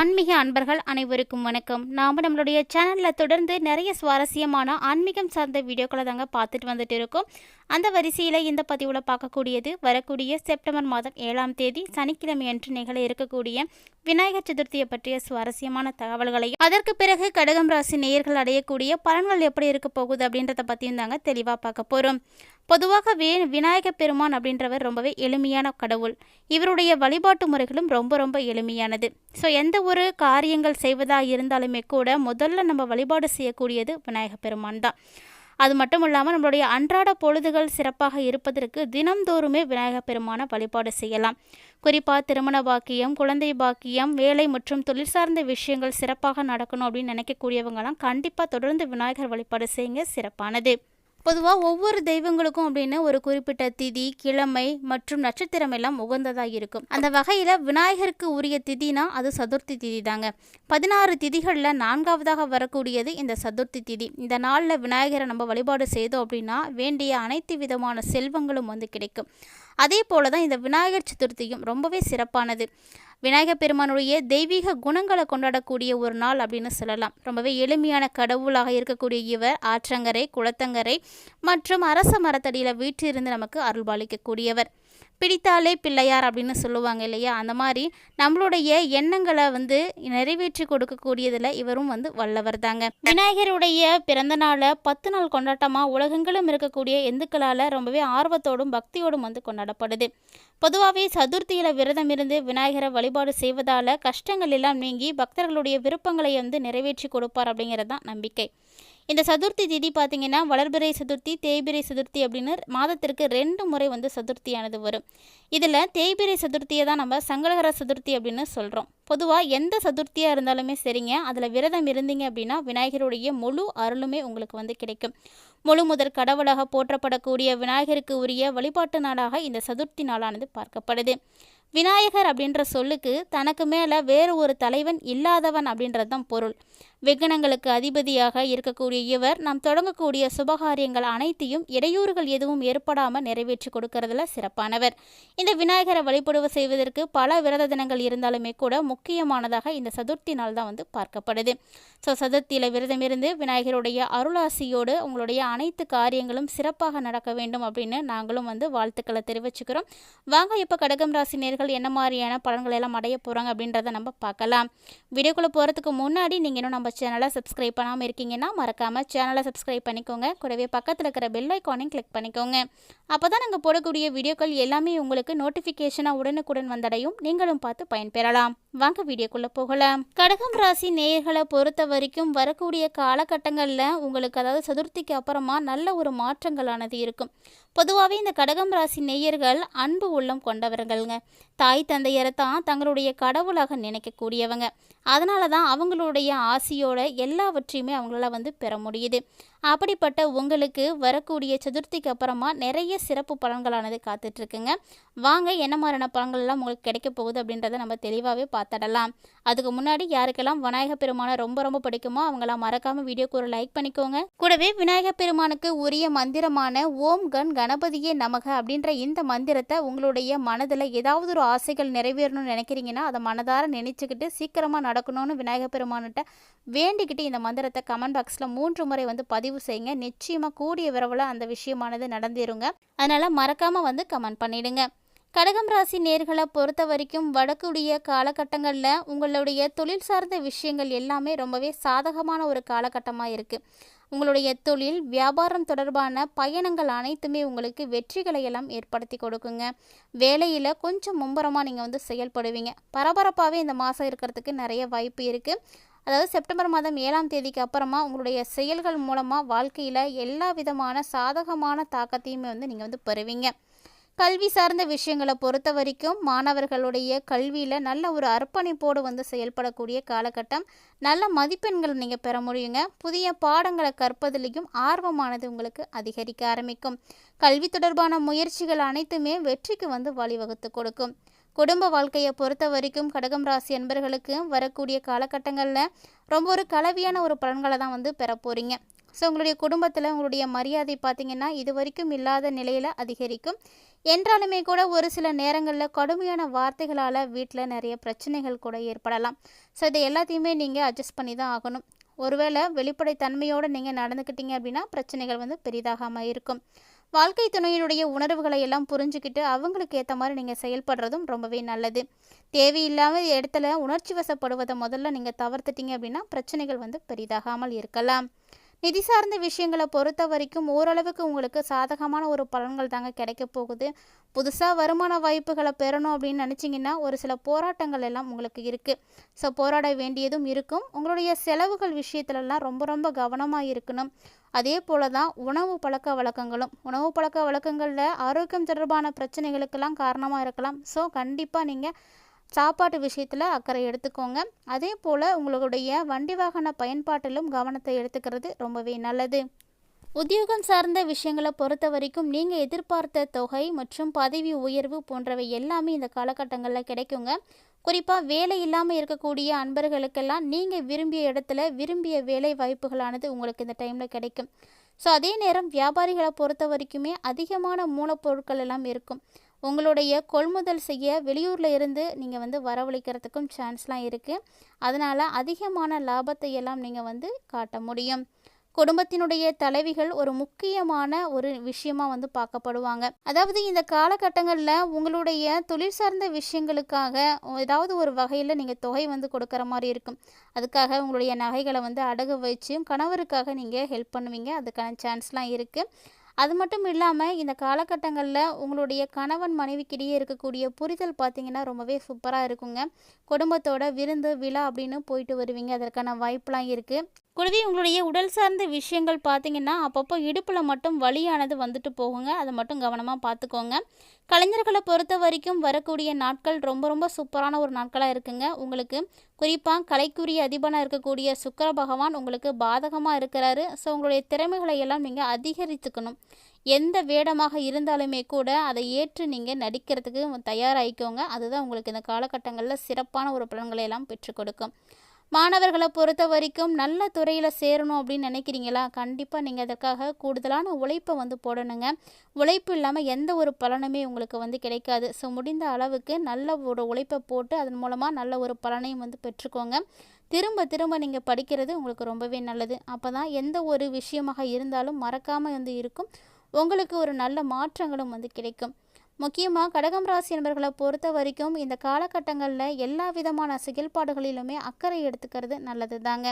ஆன்மீக அன்பர்கள் அனைவருக்கும் வணக்கம். நாம் நம்மளுடைய சேனலில் தொடர்ந்து நிறைய சுவாரஸ்யமான ஆன்மீகம் சார்ந்த வீடியோக்களை தாங்க பார்த்துட்டு வந்துட்டு இருக்கோம். அந்த வரிசையில் இந்த பதிவில் பார்க்கக்கூடியது வரக்கூடிய செப்டம்பர் மாதம் ஏழாம் தேதி சனிக்கிழமை அன்று நிகழ இருக்கக்கூடிய விநாயகர் சதுர்த்தியை பற்றிய சுவாரஸ்யமான தகவல்களையும் அதற்கு பிறகு கடகம் ராசி நேயர்கள் அடையக்கூடிய பலன்கள் எப்படி இருக்க போகுது அப்படின்றத பற்றியும் தாங்க தெளிவாக பார்க்க போகிறோம் பொதுவாக வே விநாயக பெருமான் அப்படின்றவர் ரொம்பவே எளிமையான கடவுள். இவருடைய வழிபாட்டு முறைகளும் ரொம்ப ரொம்ப எளிமையானது. ஸோ எந்த ஒரு காரியங்கள் செய்வதாக இருந்தாலுமே கூட முதல்ல நம்ம வழிபாடு செய்யக்கூடியது விநாயக பெருமான் தான். அது மட்டும் இல்லாமல் நம்மளுடைய அன்றாட பொழுதுகள் சிறப்பாக இருப்பதற்கு தினம்தோறுமே விநாயகப் பெருமான வழிபாடு செய்யலாம். குறிப்பாக திருமண பாக்கியம் குழந்தை பாக்கியம் வேலை மற்றும் தொழில் சார்ந்த விஷயங்கள் சிறப்பாக நடக்கணும் அப்படின்னு நினைக்கக்கூடியவங்களாம் கண்டிப்பாக தொடர்ந்து விநாயகர் வழிபாடு செய்யுங்க. சிறப்பானது. பொதுவாக ஒவ்வொரு தெய்வங்களுக்கும் அப்படின்னு ஒரு குறிப்பிட்ட திதி கிழமை மற்றும் நட்சத்திரம் எல்லாம் உகந்ததாக இருக்கும். அந்த வகையில் விநாயகருக்கு உரிய திதினா அது சதுர்த்தி திதி தாங்க பதினாறு திதிகளில் நான்காவதாக வரக்கூடியது இந்த சதுர்த்தி திதி. இந்த நாளில் விநாயகரை நம்ம வழிபாடு செய்தோம் அப்படின்னா வேண்டிய அனைத்து விதமான செல்வங்களும் வந்து கிடைக்கும். அதே போல தான் இந்த விநாயகர் சதுர்த்தியும் ரொம்பவே சிறப்பானது. விநாயகர் பெருமானுடைய தெய்வீக குணங்களை கொண்டாடக்கூடிய ஒரு நாள் அப்படின்னு சொல்லலாம். ரொம்பவே எளிமையான கடவுளாக இருக்கக்கூடிய இவர் ஆற்றங்கரை குளத்தங்கரை மற்றும் அரச மரத்தடியில் வீற்றிருந்து நமக்கு அருள்பாலிக்கக்கூடியவர். பிடித்தாலே பிள்ளையார் அப்படின்னு சொல்லுவாங்க இல்லையா? அந்த மாதிரி நம்மளுடைய எண்ணங்களை வந்து நிறைவேற்றி கொடுக்கக்கூடியதில் இவரும் வந்து வல்லவர் தாங்க. விநாயகருடைய பிறந்த நாளை பத்து நாள் கொண்டாட்டமாக உலகங்களும் இருக்கக்கூடிய இந்துக்களால் ரொம்பவே ஆர்வத்தோடும் பக்தியோடும் வந்து கொண்டாடப்படுது. பொதுவாகவே சதுர்த்தியில் விரதம் இருந்து விநாயகரை வழிபாடு செய்வதால் கஷ்டங்கள் எல்லாம் நீங்கி பக்தர்களுடைய விருப்பங்களை வந்து நிறைவேற்றி கொடுப்பார் அப்படிங்கிறது தான் நம்பிக்கை. இந்த சதுர்த்தி திதி பார்த்திங்கன்னா வளர்பிறை சதுர்த்தி தேய்பிரை சதுர்த்தி அப்படின்னு மாதத்திற்கு ரெண்டு முறை வந்து சதுர்த்தியானது வரும். இதில் தேய்பிரை சதுர்த்தியை தான் நம்ம சங்கடகர சதுர்த்தி அப்படின்னு சொல்கிறோம் பொதுவாக எந்த சதுர்த்தியாக இருந்தாலுமே சரிங்க அதில் விரதம் இருந்தீங்க அப்படின்னா விநாயகருடைய முழு அருளுமே உங்களுக்கு வந்து கிடைக்கும். முழு முதற் கடவுளாக போற்றப்படக்கூடிய விநாயகருக்கு உரிய வழிபாட்டு நாளாக இந்த சதுர்த்தி நாளானது பார்க்கப்படுது. விநாயகர் அப்படின்ற சொல்லுக்கு தனக்கு மேலே வேறு ஒரு தலைவன் இல்லாதவன் அப்படின்றது தான் பொருள். விகனங்களுக்கு அதிபதியாக இருக்கக்கூடிய இவர் நாம் தொடங்கக்கூடிய சுபகாரியங்கள் அனைத்தையும் இடையூறுகள் எதுவும் ஏற்படாமல் நிறைவேற்றி கொடுக்கறதுல சிறப்பானவர். இந்த விநாயகரை வழிபடுவ செய்வதற்கு பல விரத தினங்கள் இருந்தாலுமே கூட முக்கியமானதாக இந்த சதுர்த்தி நாள் தான் வந்து பார்க்கப்படுது. ஸோ சதுர்த்தியில் விரதம் இருந்து விநாயகருடைய அருளாசியோடு உங்களுடைய அனைத்து காரியங்களும் சிறப்பாக நடக்க வேண்டும் அப்படின்னு நாங்களும் வந்து வாழ்த்துக்களை தெரிவிச்சுக்கிறோம். வாங்க இப்போ கடகம் ராசி நேர்கள் என்ன மாதிரியான பலன்கள் எல்லாம் அடைய போகிறாங்க அப்படின்றத நம்ம பார்க்கலாம். வீடியோக்குள்ளே போகிறதுக்கு முன்னாடி நீங்கள் இன்னும் நம்ம சேனலை சப்ஸ்கிரைப் பண்ணாமல் இருக்கீங்கன்னா மறக்காமல் சேனலை சப்ஸ்கிரைப் பண்ணிக்கோங்க. கூடவே பக்கத்தில் இருக்கிற பெல் ஐக்கானையும் கிளிக் பண்ணிக்கோங்க. அப்போ தான் நாங்கள் போடக்கூடிய வீடியோக்கள் எல்லாமே உங்களுக்கு நோட்டிஃபிகேஷனாக உடனுக்குடன் வந்தடையும். நீங்களும் பார்த்து பயன்பெறலாம். வாங்க வீடியோக்குள்ளே போகலாம். கடகம் ராசி நேயர்களை பொறுத்த வரைக்கும் வரக்கூடிய காலகட்டங்களில் உங்களுக்கு அதாவது சதுர்த்திக்கு அப்புறமா நல்ல ஒரு மாற்றங்களானது இருக்கும். பொதுவாகவே இந்த கடகம் ராசி நேயர்கள் அன்பு உள்ளம் கொண்டவர்கள்ங்க. தாய் தந்தையரை தான் தங்களுடைய கடவுளாக நினைக்கக்கூடியவங்க. அதனால தான் அவங்களுடைய ஆசையோட எல்லாவற்றையுமே அவங்களால வந்து பெற முடியுது. அப்படிப்பட்ட உங்களுக்கு வரக்கூடிய சதுர்த்திக்கு அப்புறமா நிறைய சிறப்பு பலன்களானது காத்துட்ருக்குங்க. வாங்க என்ன மாதிரியான பலன்கள்லாம் உங்களுக்கு கிடைக்க போகுது அப்படின்றத நம்ம தெளிவாகவே பார்த்துடலாம். அதுக்கு முன்னாடி யாருக்கெல்லாம் விநாயக பெருமானை ரொம்ப ரொம்ப பிடிக்குமோ அவங்களாம் மறக்காமல் வீடியோக்கு ஒரு லைக் பண்ணிக்கோங்க. கூடவே விநாயக பெருமானுக்கு உரிய மந்திரமான ஓம் கண் கணபதியே நமக அப்படின்ற இந்த மந்திரத்தை உங்களுடைய மனதில் ஏதாவது ஒரு ஆசைகள் நிறைவேறணும்னு நினைக்கிறீங்கன்னா அதை மனதார நினச்சிக்கிட்டு சீக்கிரமாக நடக்கணும்னு விநாயக பெருமான்கிட்ட வேண்டிக்கிட்டு இந்த மந்திரத்தை கமெண்ட் பாக்ஸில் மூன்று முறை வந்து பதிவு செய்யுங்க. நிச்சயமாக கூடிய விரைவில் அந்த விஷயமானது நடந்துருங்க அதனால் மறக்காமல் வந்து கமெண்ட் பண்ணிடுங்க. கடகம் ராசி நேர்களை பொறுத்த வரைக்கும் வடக்குடைய காலகட்டங்களில் உங்களுடைய தொழில் சார்ந்த விஷயங்கள் எல்லாமே ரொம்பவே சாதகமான ஒரு காலகட்டமாக இருக்குது உங்களுடைய தொழில் வியாபாரம் தொடர்பான பயணங்கள் அனைத்துமே உங்களுக்கு வெற்றிகளை எல்லாம் ஏற்படுத்தி கொடுக்குங்க. வேலையில் கொஞ்சம் மும்பரமாக நீங்கள் வந்து செயல்படுவீங்க. பரபரப்பாகவே இந்த மாதம் இருக்கிறதுக்கு நிறைய வாய்ப்பு இருக்குது அதாவது செப்டம்பர் மாதம் ஏழாம் தேதிக்கு அப்புறமா உங்களுடைய செயல்கள் மூலமாக வாழ்க்கையில் எல்லா விதமான சாதகமான தாக்கத்தையுமே வந்து நீங்கள் வந்து பெறுவீங்க. கல்வி சார்ந்த விஷயங்களை பொறுத்த வரைக்கும் மாணவர்களுடைய கல்வியில் நல்ல ஒரு அர்ப்பணிப்போடு வந்து செயல்படக்கூடிய காலகட்டம். நல்ல மதிப்பெண்கள் நீங்கள் பெற முடியுங்க. புதிய பாடங்களை கற்பதிலையும் ஆர்வமானது உங்களுக்கு அதிகரிக்க ஆரம்பிக்கும். கல்வி தொடர்பான முயற்சிகள் அனைத்துமே வெற்றிக்கு வந்து வழிவகுத்து கொடுக்கும். குடும்ப வாழ்க்கையை பொறுத்த வரைக்கும் கடகம் ராசி அன்பர்களுக்கு வரக்கூடிய காலகட்டங்களில் ரொம்ப ஒரு கலவையான ஒரு பலன்களை தான் வந்து பெற போகிறீங்க ஸோ உங்களுடைய குடும்பத்தில் உங்களுடைய மரியாதை பார்த்தீங்கன்னா இது வரைக்கும் இல்லாத நிலையில் அதிகரிக்கும். என்றாலுமே கூட ஒரு சில நேரங்களில் கடுமையான வார்த்தைகளால் வீட்டில் நிறைய பிரச்சனைகள் கூட ஏற்படலாம். ஸோ இதை எல்லாத்தையுமே நீங்கள் அட்ஜஸ்ட் பண்ணி தான் ஆகணும். ஒருவேளை வெளிப்படைத்தன்மையோடு நீங்கள் நடந்துக்கிட்டீங்க அப்படின்னா பிரச்சனைகள் வந்து பெரிதாகாமல் இருக்கும். வாழ்க்கை துணையினுடைய உணர்வுகளை எல்லாம் புரிஞ்சுக்கிட்டு அவங்களுக்கு ஏற்ற மாதிரி நீங்கள் செயல்படுறதும் ரொம்பவே நல்லது. தேவையில்லாமல் இடத்துல உணர்ச்சி வசப்படுவதை முதல்ல நீங்கள் தவிர்த்துட்டீங்க அப்படின்னா பிரச்சனைகள் வந்து பெரிதாகாமல் இருக்கலாம். நிதி சார்ந்த விஷயங்களை பொறுத்த வரைக்கும் ஓரளவுக்கு உங்களுக்கு சாதகமான ஒரு பலன்கள் தாங்க கிடைக்க போகுது. புதுசாக வருமான வாய்ப்புகளை பெறணும் அப்படின்னு நினச்சிங்கன்னா ஒரு சில போராட்டங்கள் எல்லாம் உங்களுக்கு இருக்குது ஸோ போராட வேண்டியதும் இருக்கும். உங்களுடைய செலவுகள் விஷயத்துலலாம் ரொம்ப ரொம்ப கவனமாக இருக்கணும். அதே போல தான் உணவு பழக்க வழக்கங்களும். உணவு பழக்க வழக்கங்களில் ஆரோக்கியம் தொடர்பான பிரச்சனைகளுக்கெல்லாம் காரணமாக இருக்கலாம். ஸோ கண்டிப்பாக நீங்கள் சாப்பாட்டு விஷயத்தில் அக்கறை எடுத்துக்கோங்க. அதே போல் உங்களுடைய வண்டி வாகன பயன்பாட்டிலும் கவனத்தை எடுத்துக்கிறது ரொம்பவே நல்லது. உத்தியோகம் சார்ந்த விஷயங்களை பொறுத்த வரைக்கும் நீங்கள் எதிர்பார்த்த தொகை மற்றும் பதவி உயர்வு போன்றவை எல்லாமே இந்த காலகட்டங்களில் கிடைக்குங்க. குறிப்பாக வேலை இல்லாமல் இருக்கக்கூடிய அன்பர்களுக்கெல்லாம் நீங்கள் விரும்பிய இடத்துல விரும்பிய வேலை வாய்ப்புகளானது உங்களுக்கு இந்த டைமில் கிடைக்கும். ஸோ அதே நேரம் வியாபாரிகளை பொறுத்த வரைக்குமே அதிகமான மூலப்பொருட்கள் எல்லாம் இருக்கும். உங்களுடைய கொள்முதல் செய்ய வெளியூரில் இருந்து நீங்கள் வந்து வரவழைக்கிறதுக்கும் சான்ஸ்லாம் இருக்குது அதனால் அதிகமான லாபத்தை எல்லாம் நீங்கள் வந்து காட்ட முடியும். குடும்பத்தினுடைய தலைவிகள் ஒரு முக்கியமான ஒரு விஷயமா வந்து பார்க்கப்படுவாங்க. அதாவது இந்த காலகட்டங்களில் உங்களுடைய தொழில் சார்ந்த விஷயங்களுக்காக ஏதாவது ஒரு வகையில் நீங்கள் தொகை வந்து கொடுக்குற மாதிரி இருக்கும். அதுக்காக உங்களுடைய நகைகளை வந்து அடகு வச்சு கணவருக்காக நீங்கள் ஹெல்ப் பண்ணுவீங்க. அதுக்கான சான்ஸ்லாம் இருக்குது அது மட்டும் இல்லாமல் இந்த காலகட்டங்களில் உங்களுடைய கணவன் மனைவிக்கிடையே இருக்கக்கூடிய புரிதல் பார்த்திங்கன்னா ரொம்பவே சூப்பராக இருக்குங்க. குடும்பத்தோட விருந்து விழா அப்படின்னு போயிட்டு வருவீங்க. அதற்கான வாய்ப்பெலாம் இருக்குது கூடவே உங்களுடைய உடல் சார்ந்த விஷயங்கள் பார்த்தீங்கன்னா அப்பப்போ இடுப்பில் மட்டும் வலியானது வந்துட்டு போகுங்க. அதை மட்டும் கவனமாக பார்த்துக்கோங்க. கலைஞர்களை பொறுத்த வரைக்கும் வரக்கூடிய நாட்கள் ரொம்ப ரொம்ப சூப்பரான ஒரு நாட்களாக இருக்குங்க. உங்களுக்கு குறிப்பாக கலைக்குரிய அதிபனாக இருக்கக்கூடிய சுக்கர பகவான் உங்களுக்கு பாதகமாக இருக்கிறாரு. ஸோ உங்களுடைய திறமைகளை எல்லாம் நீங்கள் அதிகரித்துக்கணும். எந்த வேடமாக இருந்தாலுமே கூட அதை ஏற்று நீங்கள் நடிக்கிறதுக்கு தயாராகிக்கோங்க. அதுதான் உங்களுக்கு இந்த காலகட்டங்களில் சிறப்பான ஒரு பலன்களை எல்லாம் பெற்றுக் கொடுக்கும். மாணவர்களை பொறுத்த வரைக்கும் நல்ல துறையில் சேரணும் அப்படின்னு நினைக்கிறீங்களா? கண்டிப்பாக நீங்கள் அதற்காக கூடுதலான உழைப்பை வந்து போடணுங்க. உழைப்பு இல்லாமல் எந்த ஒரு பலனுமே உங்களுக்கு வந்து கிடைக்காது. ஸோ முடிந்த அளவுக்கு நல்ல ஒரு உழைப்பை போட்டு அதன் மூலமாக நல்ல ஒரு பலனையும் வந்து பெற்றுக்கோங்க. திரும்ப திரும்ப நீங்கள் படிக்கிறது உங்களுக்கு ரொம்பவே நல்லது. அப்போ தான் எந்த ஒரு விஷயமாக இருந்தாலும் மறக்காமல் வந்து இருக்கும். உங்களுக்கு ஒரு நல்ல மாற்றங்களும் வந்து கிடைக்கும். முக்கியமாக கடகம் ராசி நபர்களை பொறுத்த வரைக்கும் இந்த காலகட்டங்களில் எல்லா விதமான செயல்பாடுகளிலுமே அக்கறை எடுத்துக்கிறது நல்லது தாங்க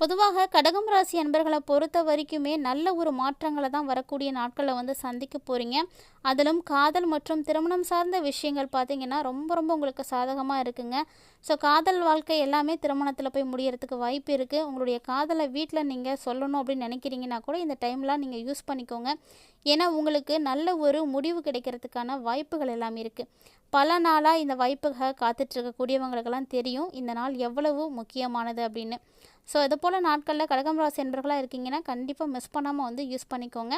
பொதுவாக கடகம் ராசி அன்பர்களை பொறுத்த வரைக்குமே நல்ல ஒரு மாற்றங்களை தான் வரக்கூடிய நாட்களில் வந்து சந்திக்க போகிறீங்க அதிலும் காதல் மற்றும் திருமணம் சார்ந்த விஷயங்கள் பார்த்திங்கன்னா ரொம்ப ரொம்ப உங்களுக்கு சாதகமாக இருக்குங்க. ஸோ காதல் வாழ்க்கை எல்லாமே திருமணத்தில் போய் முடியறதுக்கு வாய்ப்பு இருக்குது உங்களுடைய காதலை வீட்டில் நீங்கள் சொல்லணும் அப்படின்னு நினைக்கிறீங்கன்னா கூட இந்த டைம்லாம் நீங்கள் யூஸ் பண்ணிக்கோங்க. ஏன்னா உங்களுக்கு நல்ல ஒரு முடிவு கிடைக்கிறதுக்கான வாய்ப்புகள் எல்லாமே இருக்குது பல நாளாக இந்த வாய்ப்புக்காக காத்துட்ருக்கக்கூடியவங்களுக்கெல்லாம் தெரியும் இந்த நாள் எவ்வளவு முக்கியமானது அப்படின்னு. ஸோ இது போல் நாட்களில் கடகம் ராசி என்பர்களாக இருக்கீங்கன்னா கண்டிப்பாக மிஸ் பண்ணாமல் வந்து யூஸ் பண்ணிக்கோங்க.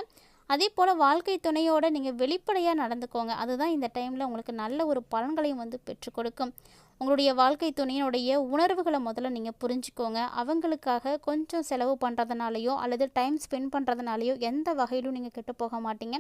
அதே போல் வாழ்க்கை துணையோடு நீங்கள் வெளிப்படையாக நடந்துக்கோங்க. அதுதான் இந்த டைமில் உங்களுக்கு நல்ல ஒரு பலன்களையும் வந்து பெற்றுக் கொடுக்கும். உங்களுடைய வாழ்க்கை துணையினுடைய உணர்வுகளை முதல்ல நீங்கள் புரிஞ்சுக்கோங்க. அவங்களுக்காக கொஞ்சம் செலவு பண்ணுறதுனாலையோ அல்லது டைம் ஸ்பெண்ட் பண்ணுறதுனாலையோ எந்த வகையிலும் நீங்கள் கெட்டு போக மாட்டீங்க.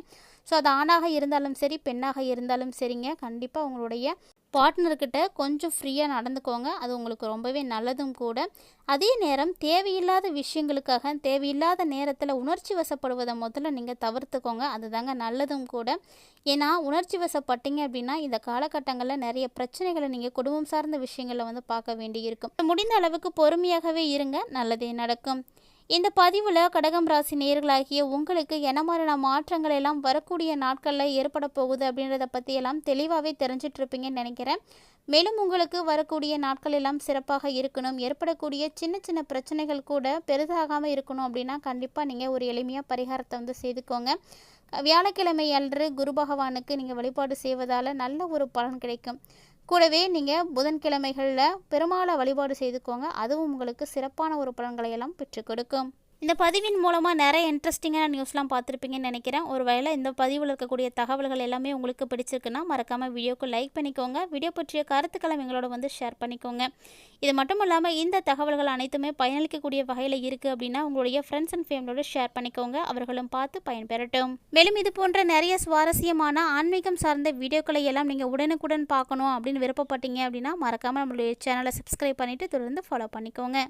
ஸோ அது ஆணாக இருந்தாலும் சரி பெண்ணாக இருந்தாலும் சரிங்க. கண்டிப்பாக உங்களுடைய பார்ட்னர்கிட்ட கொஞ்சம் ஃப்ரீயாக நடந்துக்கோங்க. அது உங்களுக்கு ரொம்பவே நல்லதும் கூட. அதே நேரம் தேவையில்லாத விஷயங்களுக்காக தேவையில்லாத நேரத்தில் உணர்ச்சி வசப்படுவதை முதல்ல நீங்கள் தவிர்த்துக்கோங்க. அதுதாங்க நல்லதும் கூட. ஏன்னா உணர்ச்சி வசப்பட்டீங்க அப்படின்னா இந்த காலகட்டங்களில் நிறைய பிரச்சனைகளை நீங்கள் குடும்பம் சார்ந்த விஷயங்களை வந்து பார்க்க வேண்டியிருக்கும். முடிந்த அளவுக்கு பொறுமையாகவே இருங்க. நல்லதே நடக்கும். இந்த பதிவில் கடகம் ராசி நேர்களாகிய உங்களுக்கு என்ன மாதிரியான மாற்றங்கள் எல்லாம் வரக்கூடிய நாட்களில் ஏற்பட போகுது அப்படின்றத பற்றி எல்லாம் தெளிவாகவே தெரிஞ்சிட்ருப்பீங்கன்னு நினைக்கிறேன். மேலும் உங்களுக்கு வரக்கூடிய நாட்கள் எல்லாம் சிறப்பாக இருக்கணும். ஏற்படக்கூடிய சின்ன சின்ன பிரச்சனைகள் கூட பெரிதாகாமல் இருக்கணும் அப்படின்னா கண்டிப்பாக நீங்கள் ஒரு எளிமையாக பரிகாரத்தை வந்து செய்துக்கோங்க. வியாழக்கிழமை அன்று குரு பகவானுக்கு நீங்கள் வழிபாடு செய்வதால் நல்ல ஒரு பலன் கிடைக்கும். கூடவே நீங்கள் புதன்கிழமைகளில் பெருமாளை வழிபாடு செய்துக்கோங்க. அதுவும் உங்களுக்கு சிறப்பான ஒரு பலன்களை எல்லாம் பெற்றுக் கொடுக்கும். இந்த பதிவின் மூலமாக நிறைய இன்ட்ரெஸ்டிங்கான நியூஸ்லாம் பார்த்துருப்பீங்கன்னு நினைக்கிறேன். ஒருவேளை இந்த பதிவில் இருக்கக்கூடிய தகவல்கள் எல்லாமே உங்களுக்கு பிடிச்சிருக்குன்னா மறக்காமல் வீடியோக்கு லைக் பண்ணிக்கோங்க. வீடியோ பற்றிய கருத்துக்களை எங்களோட வந்து ஷேர் பண்ணிக்கோங்க. இது மட்டும் இல்லாமல் இந்த தகவல்கள் அனைத்துமே பயனளிக்கக்கூடிய வகையில் இருக்குது அப்படின்னா உங்களுடைய ஃப்ரெண்ட்ஸ் அண்ட் ஃபேமிலியோட ஷேர் பண்ணிக்கோங்க. அவர்களும் பார்த்து பயன்பெறட்டும். மேலும் இது போன்ற நிறைய சுவாரஸ்யமான ஆன்மீகம் சார்ந்த வீடியோக்களை எல்லாம் நீங்கள் உடனுக்குடன் பார்க்கணும் அப்படின்னு விருப்பப்பட்டீங்க அப்படின்னா மறக்காமல் நம்மளுடைய சேனலை சப்ஸ்கிரைப் பண்ணிவிட்டு தொடர்ந்து ஃபாலோ பண்ணிக்கோங்க.